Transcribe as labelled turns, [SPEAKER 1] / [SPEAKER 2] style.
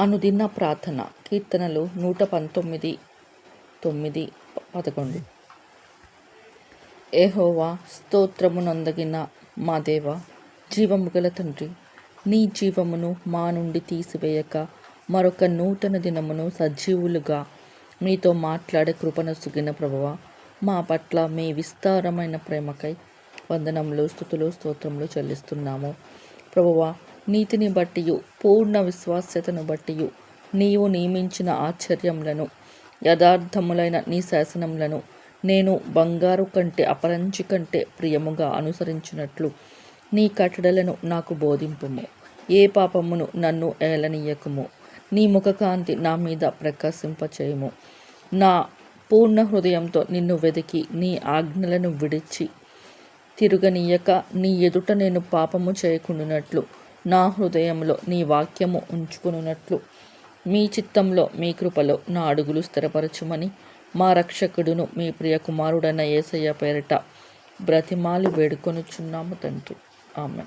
[SPEAKER 1] అనుదిన ప్రార్థన కీర్తనలు నూట పంతొమ్మిది తొమ్మిది పదకొండు. ఏహోవా స్తోత్రమునందగిన మా దేవ జీవము గల తండ్రి నీ జీవమును మా నుండి తీసివేయక మరొక నూతన దినమును సజీవులుగా మీతో మాట్లాడే కృపను సుగిన ప్రభువ మా పట్ల మీ విస్తారమైన ప్రేమకై వందనములు స్థుతులు స్తోత్రములు చెల్లిస్తున్నాము. ప్రభువ నీతిని బట్టియు పూర్ణ విశ్వాస్యతను బట్టియు. నీవు నియమించిన ఆశ్చర్యములను యథార్థములైన నీ శాసనములను నేను బంగారు కంటే అపరంచి కంటే ప్రియముగా అనుసరించినట్లు నీ కట్టడలను నాకు బోధింపుము. ఏ పాపమును నన్ను ఏలనీయకుము? నీ ముఖకాంతి నా మీద ప్రకాశింపచేయము. నా పూర్ణ హృదయంతో నిన్ను వెతికి నీ ఆజ్ఞలను విడిచి తిరుగనీయక నీ ఎదుట నేను పాపము చేయకుండానట్లు నా హృదయంలో నీ వాక్యము ఉంచుకునున్నట్లు. మీ చిత్తంలో మీ కృపలో నా అడుగులు స్థిరపరచుమని మా రక్షకుడును మీ ప్రియ కుమారుడైన ఏసయ్య పేరిట బ్రతిమాలి వేడుకొనుచున్నాము తండ్రి. ఆమె